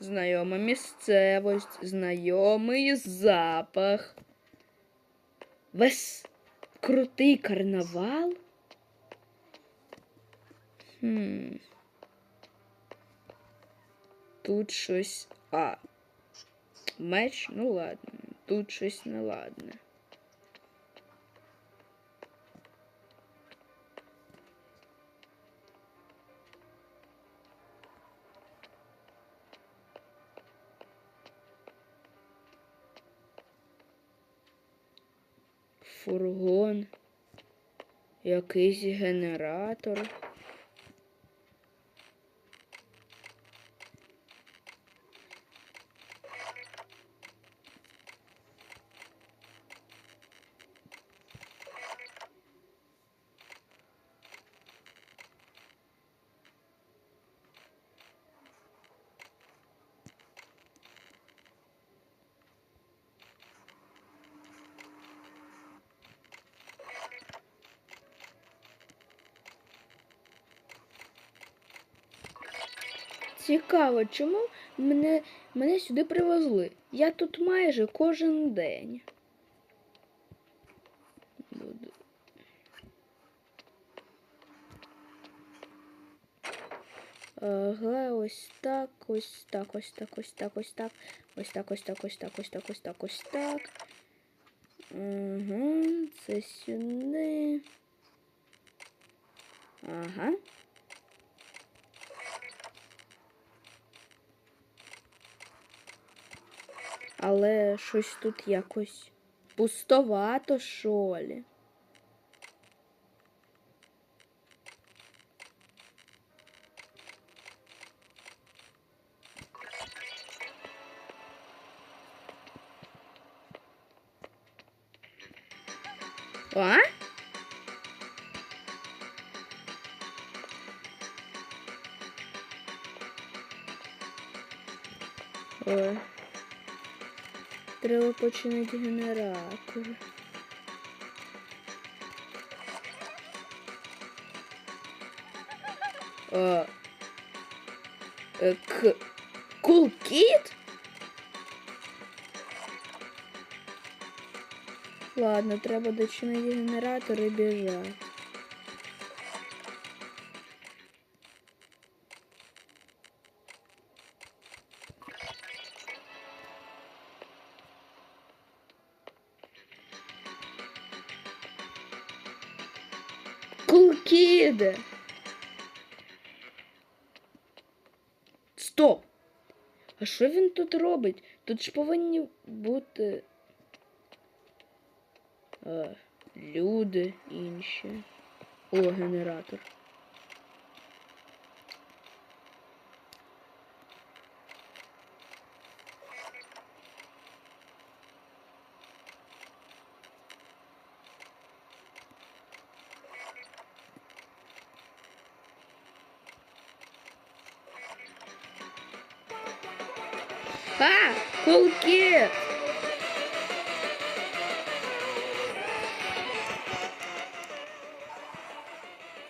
Знайома місцевість, знайомий запах. Весь крутий карнавал. Хм. Тут щось. А. Меч? Ну ладно. Тут щось неладне. Фургон. Якийсь генератор. Цікаво, чому мене, мене сюди привезли? Я тут майже кожен день. Ага, ось так, ось так, ось так, ось так, ось так, ось так, ось так, ось так, ось так, ось так, ось так. Угу, це сюди. Ага. Але щось тут якось пустовато, що лі. А? Ой. Треба починати генератор. А, е, к... Кулкіт? Ладно, треба дочинити генератор і біжати. Кулкіде. Стоп! А що він тут робить? Тут ж повинні бути а, люди інші. О, генератор. А! Кулкіт!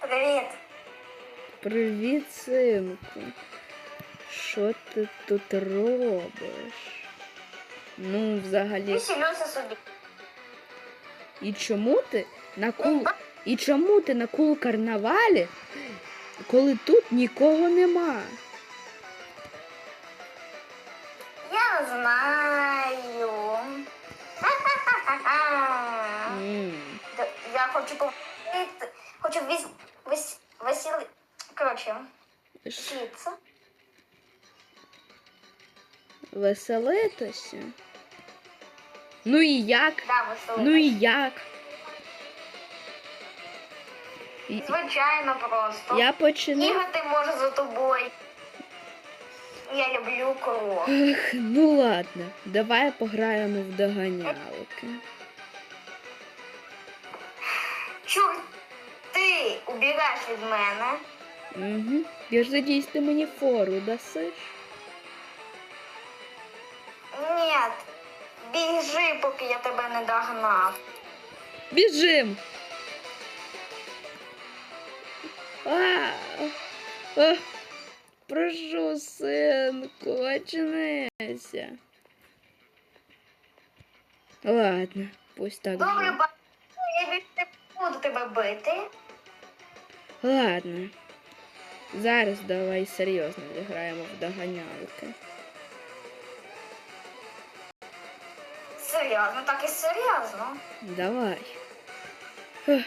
Привіт. Привіт, синку. Що ти тут робиш? Ну, взагалі. Собі. І чому ти на кул. І чому ти на кул карнавалі, коли тут нікого нема? Хочу повторити, хочу весь, весь, весіли... Коротше, вчитися. Веселитися? Ну і як? Да, веселитися. Ну і як? Звичайно просто. Я починаю. Бігати можу за тобою. Я люблю кров. Ну ладно, давай пограємо в доганялки. Чур, ти убігаєш від мене. Угу. Я ж надіюсь, ти мені фору дасиш. Ні, біжи, поки я тебе не догнав. Біжим! А, а, прошу, синку, очнися. Ладно, пусть так Добре, буде. я не буду тебе бити. Ладно. Зараз давай серйозно зіграємо в доганялки. Серйозно, так і серйозно. Давай. Фух.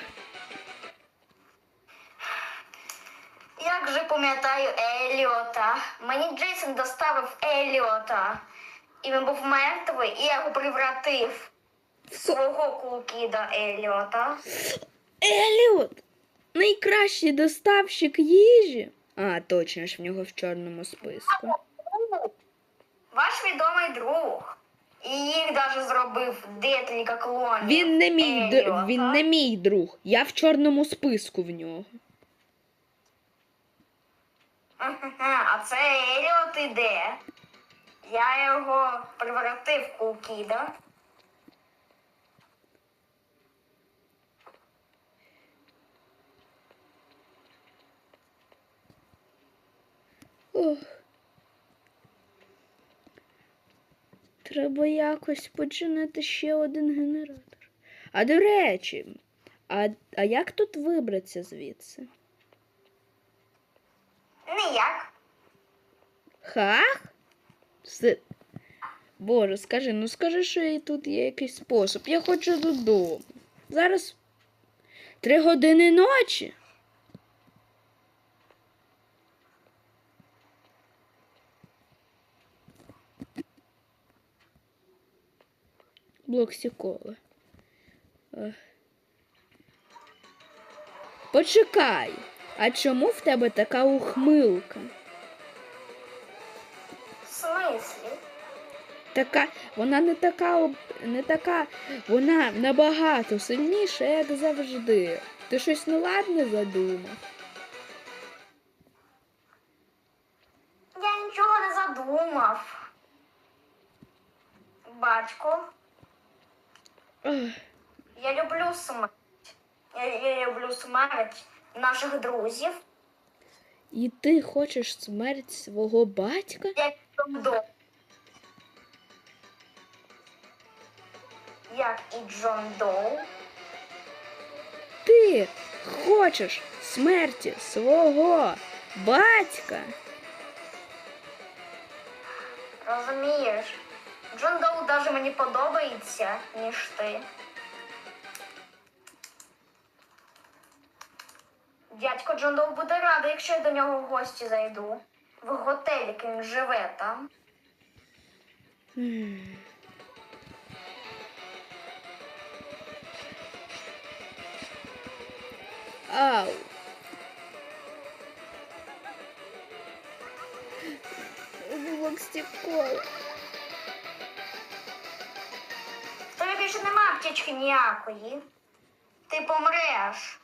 Як же пам'ятаю Еліота. Мені Джейсон доставив Еліота. І він був мертвий, і я його превратив в свого кулкіда Еліота. Еліот! Найкращий доставщик їжі. А, точно ж в нього в чорному списку. Ваш відомий друг. І їх даже зробив декілька клонів. Він не мій Еліота. він не мій друг. Я в чорному списку в нього. А це Еліот іде. Я його превратив в кулкіда. Ох. Треба якось починити ще один генератор. А до речі, а, а як тут вибратися звідси? Ніяк. Хах? Си... Боже, скажи, ну скажи, що і тут є якийсь спосіб. Я хочу додому. Зараз три години ночі. Блок сіколи. Почекай. А чому в тебе така ухмилка? В смислі? Така, вона не така, не така, вона набагато сильніша, як завжди. Ти щось неладне задумав? Я нічого не задумав. Батько, я люблю смерть. Я, я люблю смерть наших друзів. І ти хочеш смерть свого батька? Як Джон Доу. Як і Джон Доу. Ти хочеш смерті свого батька? Розумієш? Мені подобається, ніж ти. Дядько Джон Доу буде радий, якщо я до нього в гості зайду. В готелі, який він живе там. Ау. Блок стекол. Аптечки ніякої. Ти помреш.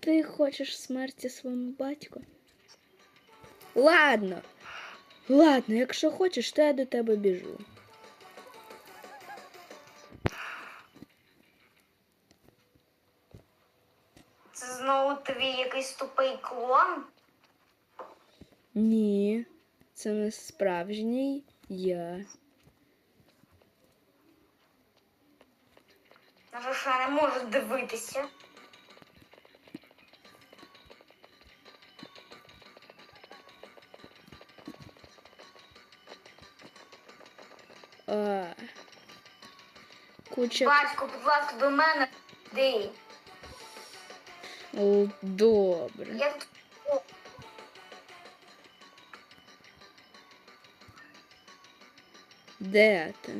Ти хочеш смерті своєму батьку? Ладно. Ладно, якщо хочеш, то я до тебе біжу. Це знову твій якийсь тупий клон. Ні, це не справжній я. На що я не можу дивитися. А, куча. Батько, будь ласка, до мене йди. О, добре. Я тут. Де ти?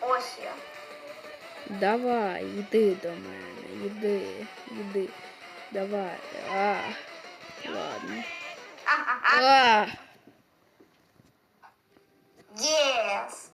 Ось я. Давай, йди до мене, йди, йди. Давай. А, ладно. Ага. А,